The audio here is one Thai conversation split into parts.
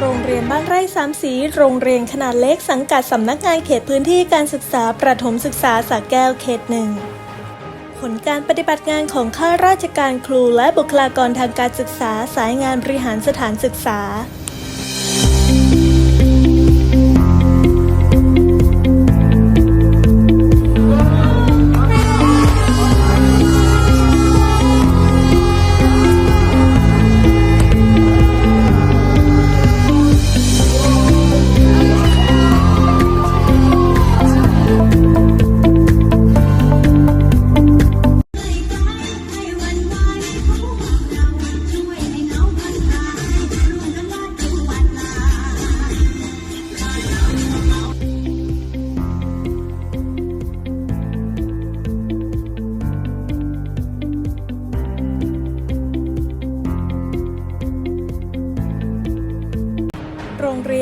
โรงเรียนบ้านไร่สามสี โรงเรียนขนาดเล็กสังกัดสำนักงานเขตพื้นที่การศึกษาประถมศึกษาสระแก้วเขตหนึ่งผลการปฏิบัติงานของข้าราชการครูและบุคลากรทางการศึกษาสายงานบริหารสถานศึกษา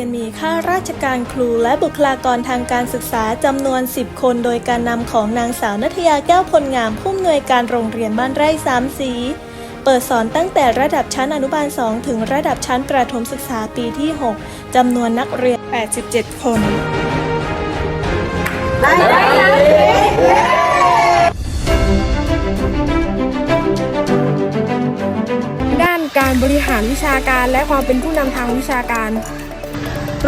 ยนมีข้าราชการครูและบุคลากรทางการศึกษาจำนวน 10 คน โดยการนำของนางสาวนัทยาแก้วพลงามผู้อำนวยการโรงเรียนบ้านไร่สามสีเปิดสอนตั้งแต่ระดับชั้นอนุบาล 2 ถึงระดับชั้นประถมศึกษาปีที่ 6 จำนวนนักเรียน 87 คนด้านการบริหารวิชาการและความเป็นผู้นำทางวิชาการ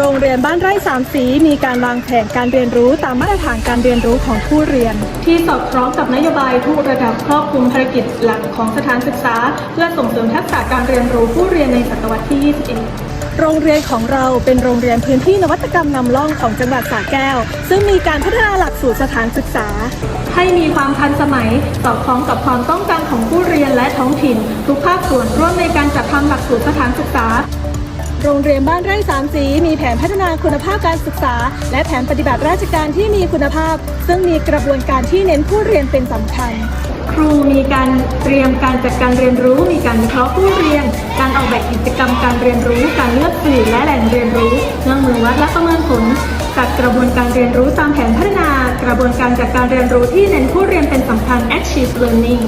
โรงเรียนบ้านไร่สามสีมีการวางแผนการเรียนรู้ตามมาตรฐานการเรียนรู้ของผู้เรียน ที่สอดคล้องกับนโยบายทุกระดับครอบคลุมภารกิจหลักของสถานศึกษา เพื่อส่งเสริมทักษะการเรียนรู้ผู้เรียนในศตวรรษที่ 21โรงเรียนของเราเป็นโรงเรียนพื้นที่นวัตกรรมนำร่องของจังหวัดสระแก้ว ซึ่งมีการพัฒนาหลักสูตรสถานศึกษา ให้มีความทันสมัยสอดคล้องกับความต้องการของผู้เรียนและท้องถิ่น ทุกภาคส่วนร่วมในการจัดทำหลักสูตรสถานศึกษา โรงเรียนบ้านไร่สามสี มีแผนพัฒนาคุณภาพการศึกษา และแผนปฏิบัติราชการที่มีคุณภาพ ซึ่งมีกระบวนการที่เน้นผู้เรียนเป็นสำคัญ ครูมีการเตรียมการจัดการเรียนรู้ มีการวิเคราะห์ผู้เรียน การออกแบบกิจกรรมการเรียนรู้ การเลือกสื่อและแหล่งเรียนรู้เครื่องมือวัดและประเมินผลจัดกระบวนการเรียนรู้ตามแผนพัฒนากระบวนการจัดการเรียนรู้ที่เน้นผู้เรียนเป็นสำคัญ Achieve Learning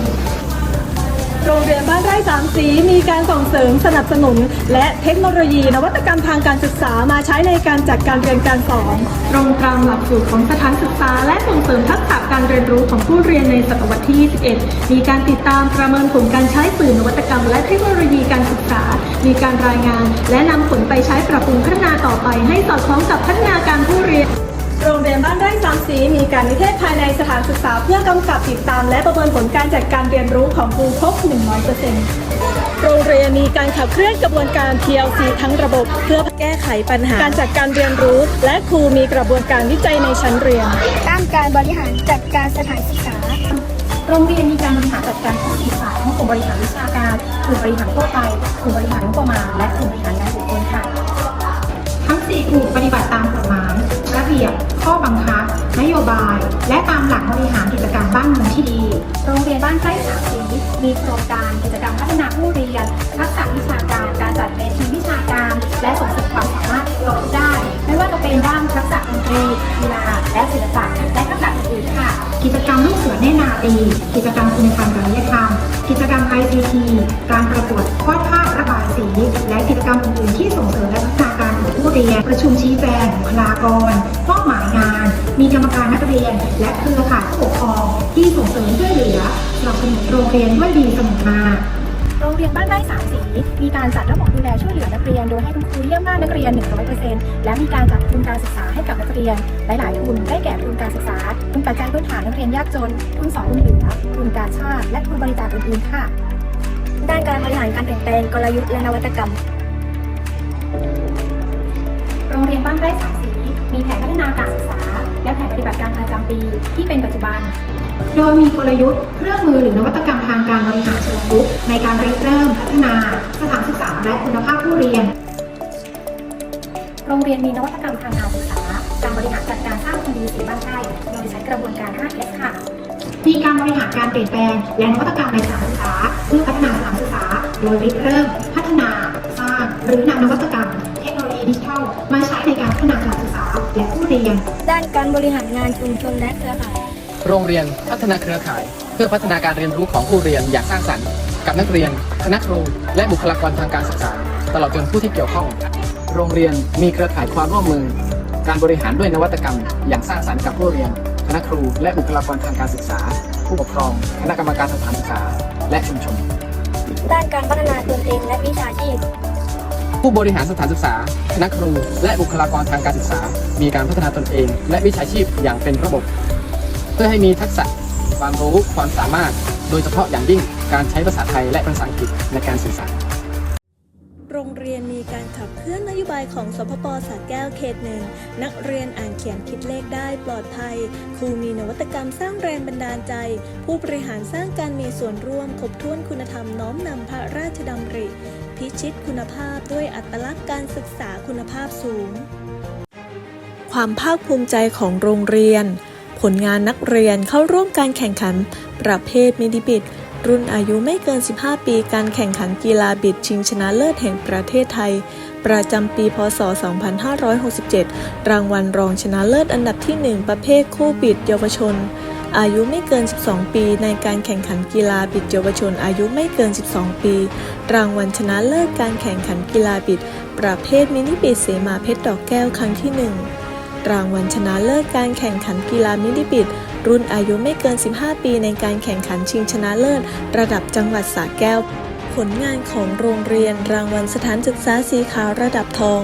โรงเรียนบ้านไร่สามสีมีการส่งเสริมสนับสนุน และเทคโนโลยีนวัตกรรมทางการศึกษามาใช้ในการจัดการเรียนการสอนตรงตามหลักสูตรของสถานศึกษา และส่งเสริมทักษะการเรียนรู้ของผู้เรียนในศตวรรษที่ 21 มีการติดตามประเมินผลการใช้สื่อนวัตกรรม และเทคโนโลยีการศึกษา มีการรายงาน และนำผลไปใช้ปรับปรุงพัฒนาต่อไปให้สอดคล้องกับพัฒนาการผู้เรียน โรงเรียนบ้านไร่สามสีมีการนิเทศภายในสถานศึกษาเพื่อกำกับติดตาม และประเมินผลการจัดการเรียนรู้ของครูครบ 100%โรงเรียนมีการขับเคลื่อนกระบวนการ PLC ทั้งระบบเพื่อแก้ไขปัญหา การจัดการเรียนรู้ และครูมีกระบวนการวิจัยในชั้นเรียนด้านการบริหารจัดการสถานศึกษาโรงเรียนมีการบริหารจัดการทั้งสี่ฝ่ายทั้งกลุ่มบริหารวิชาการกลุ่มบริหารทั่วไปกลุ่มบริหารงบประมาณและกลุ่มบริหารงานบุคคลค่ะทั้งสี่กลุ่มปฏิบัติตามกฎหมาย เบียบ ข้อบังคับ นโยบาย และตามหลักบริหารกิจการบ้านเมืองที่ดี โรงเรียนบ้านไร่สามสีมีโครงการกิจกรรมพัฒนาผู้เรียน ทักษะวิชาการ การจัดเวทีวิชาการ และส่งเสริมความสามารถครบด้ ไม่ว่าจะเป็นด้านทักษะดนตรีกีฬาและศิลปะและทักษะอื่นๆค่ะ กิจกรรมลูกเสือเนตรนาตี กิจกรรมคุณธรรมจริยธรรม กิจกรรม ICT การประกวดวาดภาพระบายสี และกิจกรรมอื่นๆที่ส่งเสริมและพัฒนา ผู้เรียน ประชุมชี้แจงบุคลากรมอบหมายงาน มีกรรมการนักเรียน และเครือข่ายผู้ปกครองที่ส่งเสริมช่วยเหลือสนับสนุนโรงเรียนด้วยดีเสมอมาโรงเรียนบ้านไร่สามสี มีการจัดระบบดูแลช่วยเหลือนักเรียน โดยให้คุณครูเยี่ยมบ้านนักเรียน 100%และมีการจัดทุนการศึกษาให้กับนักเรียน หลาย ๆ ทุน ได้แก่ทุนการศึกษา ทุนปัจจัยพื้นฐานนักเรียนยากจน ทุนสอนรุ่นเหลือ ทุนการชาติ และทุนบริจาคอื่น ๆ ค่ะ ด้านการบริหารการเปลี่ยนแปลงกลยุทธ์และนวัตกรรมโรงเรียนบ้านไร่สามสีมีแผนพัฒนาการศึกษา และแผนปฏิบัติการประจำปีที่เป็นปัจจุบัน โดยมีกลยุทธ์เครื่องมือหรือนวัตกรรมทางการบริหารเชิงรุกในการริเริ่มพัฒนาสถานศึกษาและคุณภาพผู้เรียน โรงเรียนมีนวัตกรรมทางการศึกษา การบริหารจัดการสร้างคนดีสีบ้านไร่โดยใช้กระบวนการ 5S ค่ะมีการบริหารการเปลี่ยนแปลง และนวัตกรรมในสถานศึกษา เพื่อพัฒนาสถานศึกษา โดยริเริ่ม พัฒนาสร้างหรือนำนวัต การบริหารงานชุมชนและเครือข่าย โรงเรียนพัฒนาเครือข่าย เพื่อพัฒนาการเรียนรู้ของผู้เรียนอย่างสร้างสรรค์ กับนักเรียน คณะครู และบุคลากรทางการศึกษา ตลอดจนผู้ที่เกี่ยวข้อง โรงเรียนมีเครือข่ายความร่วมมือ การบริหารด้วยนวัตกรรม อย่างสร้างสรรค์กับผู้เรียน คณะครู และบุคลากรทางการศึกษา ผู้ปกครอง คณะกรรมการสถานศึกษา และชุมชน ด้านการพัฒนาตนเองและวิชาชีพ ผู้บริหารสถานศึกษา คณะครู และบุคลากรทางการศึกษา มีการพัฒนาตนเอง และวิชาชีพอย่างเป็นระบบ เพื่อให้มีทักษะความรู้ความสามารถ โดยเฉพาะอย่างยิ่งการใช้ภาษาไทยและภาษาอังกฤษในการสื่อสารโรงเรียนมีการขับเคลื่อนนโยบายของสพปสระแก้วเขตหนึ่ง นักเรียนอ่านเขียนคิดเลขได้ปลอดภัย ครูมีนวัตกรรมสร้างแรงบันดาลใจ ผู้บริหารสร้างการมีส่วนร่วมครบถ้วนคุณธรรมน้อมนำพระราชดำริ พิชิตคุณภาพด้วยอัตลักษณ์การศึกษาคุณภาพสูง ความภาคภูมิใจของโรงเรียน ผลงานนักเรียนเข้าร่วมการแข่งขัน ประเภทมินิบิดรุ่นอายุไม่เกิน 15 ปี การแข่งขันกีฬาบิดชิงชนะเลิศแห่งประเทศไทย ประจำปี พศ 2567 รางวัลรองชนะเลิศอันดับที่ 1 ประเภทคู่บิดเยาวชน อายุไม่เกิน 12 ปี ในการแข่งขันกีฬาบิดเยาวชน อายุไม่เกิน 12 ปี รางวัลชนะเลิศการแข่งขันกีฬาบิด ประเภทมินิบิดเสมาเพชรดอกแก้วครั้งที่ 1 รางวัลชนะเลิศการแข่งขันกีฬามินิบิด รุ่นอายุไม่เกิน 15 ปี ในการแข่งขันชิงชนะเลิศ ระดับจังหวัดสระแก้ว ผลงานของโรงเรียน รางวัลสถานศึกษาสีขาวระดับทอง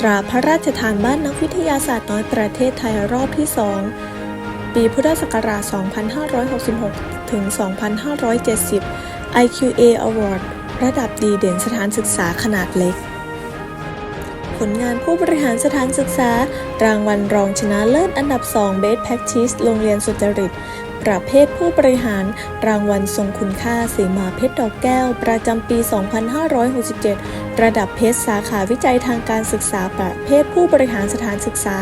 ตราพระราชทานบ้านนักวิทยาศาสตร์น้อยประเทศไทยรอบที่ 2 ปีพุทธศักราช 2566 ถึง 2570 IQA Award ระดับดีเด่นสถานศึกษาขนาดเล็ก ผลงานผู้บริหารสถานศึกษา รางวัลรองชนะเลิศอันดับ 2 Best Practice โรงเรียนสุจริต ประเภทผู้บริหาร รางวัลทรงคุณค่าสีมาเพชรดอกแก้ว ประจำปี 2567 ระดับเพชรสาขาวิจัยทางการศึกษาประเภทผู้บริหารสถานศึกษา